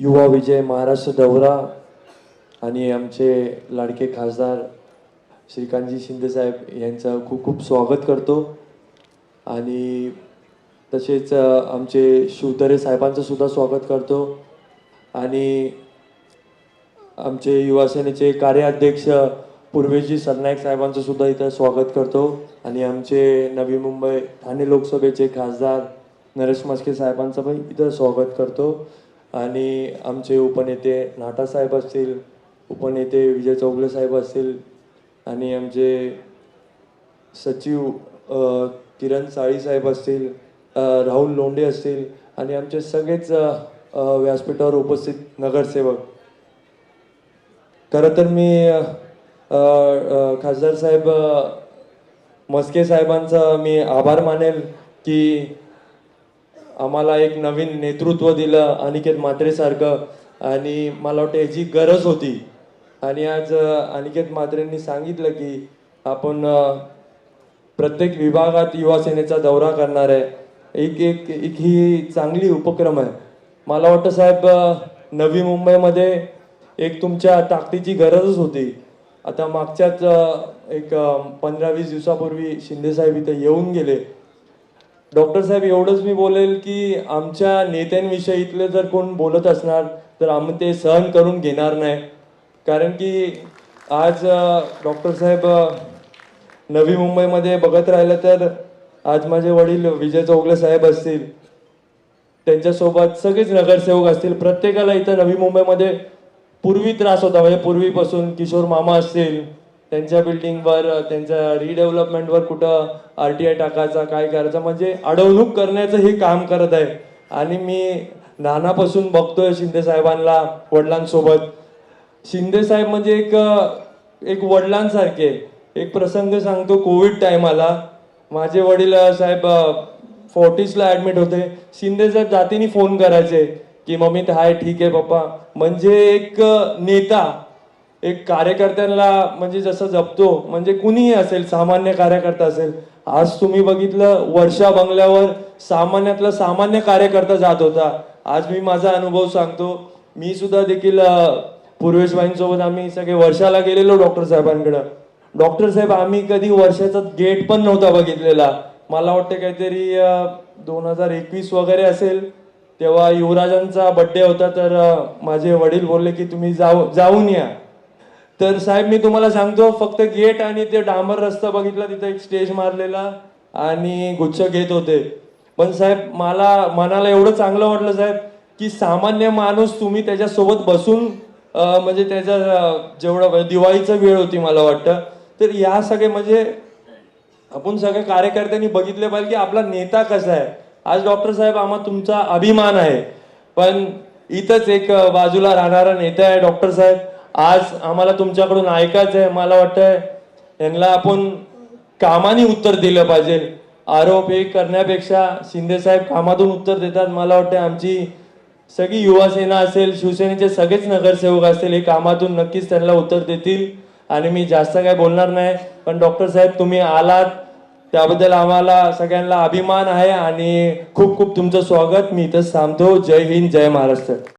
युवा विजय महाराष्ट्र दौरा आणि आमचे लाडके खासदार श्रीकांतजी शिंदेसाहेब यांचं खूप खूप स्वागत करतो. आणि तसेच आमचे शिवतरे साहेबांचं सुद्धा स्वागत करतो. आणि आमचे युवासेनेचे कार्याध्यक्ष पूर्वेजी सरनाईक साहेबांचं सुद्धा इथं स्वागत करतो. आणि आमचे नवी मुंबई ठाणे लोकसभेचे खासदार नरेश मस्के साहेबांचं पण इथं स्वागत करतो. आणि आमचे उपनेते नाटा साहेब असतील उपनेते विजय चौगले साहेब असतील आणि आमचे सचिव किरण साळी साहेब असतील राहुल लोंढे असतील आणि आमचे सगळेच व्यासपीठावर उपस्थित नगरसेवक. खरं तर मी खासदार साहेब मस्के साहेबांचा मी आभार मानेल की आम्हाला एक नवीन नेतृत्व दिलं अनिकेत म्हात्रेसारखं आणि मला वाटतं याची गरज होती. आणि आज अनिकेत म्हात्रेंनी सांगितलं की आपण प्रत्येक विभागात युवासेनेचा दौरा करणार आहे. एक एक एक ही चांगली उपक्रम आहे. मला वाटतं साहेब नवी मुंबईमध्ये एक तुमच्या ताकदीची गरजच होती. आता मागच्याच एक पंधरा वीस दिवसापूर्वी शिंदेसाहेब इथं येऊन गेले. डॉक्टर साहेब एवढंच मी बोलेल की आमच्या नेत्यांविषयी इथले जर कोण बोलत असणार तर आम्ही ते सहन करून घेणार नाही. कारण की आज डॉक्टर साहेब नवी मुंबईमध्ये बघत राहिलं तर आज माझे वडील विजय चौगले साहेब असतील. त्यांच्यासोबत सगळेच नगरसेवक असतील. प्रत्येकाला इथं नवी मुंबईमध्ये पूर्वी त्रास होता. म्हणजे पूर्वीपासून किशोर मामा असतील त्यांच्या बिल्डिंगवर त्यांच्या रिडेव्हलपमेंटवर कुठं आर टी आय टाकायचा काय करायचं म्हणजे अडवणूक करण्याचं हे काम करत आहे. आणि मी नानापासून बघतोय शिंदे साहेबांना वडिलांसोबत. शिंदे साहेब म्हणजे एक एक वडिलांसारखे. एक प्रसंग सांगतो कोविड टायमाला. माझे वडील साहेब फोर्टीसला ऍडमिट होते. शिंदे साहेब जातीने फोन करायचे की मम्मी हाय ठीक आहे पप्पा. म्हणजे एक नेता. एक कार्यकर्त्यांना म्हणजे जसं जपतो म्हणजे कुणीही असेल सामान्य कार्यकर्ता असेल आज तुम्ही बघितलं वर्षा बंगल्यावर सामान्यातला सामान्य कार्यकर्ता जात होता. आज मी माझा अनुभव सांगतो. मी सुद्धा देखील पूर्वेशबाईंसोबत आम्ही सगळे वर्षाला गेलेलो डॉक्टर साहेबांकडं. डॉक्टर साहेब आम्ही कधी वर्षाचा गेट पण नव्हता बघितलेला. मला वाटतं काहीतरी दोन हजार एकवीस वगैरे असेल तेव्हा युवराजांचा बड्डे होता तर माझे वडील बोलले की तुम्ही जाऊ जाऊन या. तर साहेब मी तुम्हाला सांगतो फक्त गेट आणि ते डांबर रस्ता बघितला तिथे एक स्टेज मारलेला आणि गुच्छ घेत होते. पण साहेब मला मनाला एवढं चांगलं वाटलं साहेब की सामान्य माणूस तुम्ही त्याच्यासोबत बसून म्हणजे त्याच्या जेवढं म्हणजे दिवाळीचा वेळ होती मला वाटतं. तर या सगळे म्हणजे आपण सगळ्या कार्यकर्त्यांनी बघितले पाहिजे की आपला नेता कसा आहे. आज डॉक्टर साहेब आम्हा तुमचा अभिमान आहे. पण इथंच एक बाजूला राहणारा नेता आहे डॉक्टर साहेब. आज आम्हाला तुमच्याकडून ऐकायचं आहे मला वाटतंय यांना आपण कामाने उत्तर दिलं पाहिजे. आरोप हे करण्यापेक्षा शिंदे साहेब कामातून उत्तर देतात मला वाटतं आमची सगळी युवा सेना असेल शिवसेनेचे सगळेच नगरसेवक असतील हे कामातून नक्कीच त्यांना उत्तर देतील. आणि मी जास्त काय बोलणार नाही पण डॉक्टर साहेब तुम्ही आलात. त्याबद्दल आम्हाला सगळ्यांना अभिमान आहे आणि खूप खूप तुमचं स्वागत. मी इथं थांबतो. जय हिंद जय महाराष्ट्र.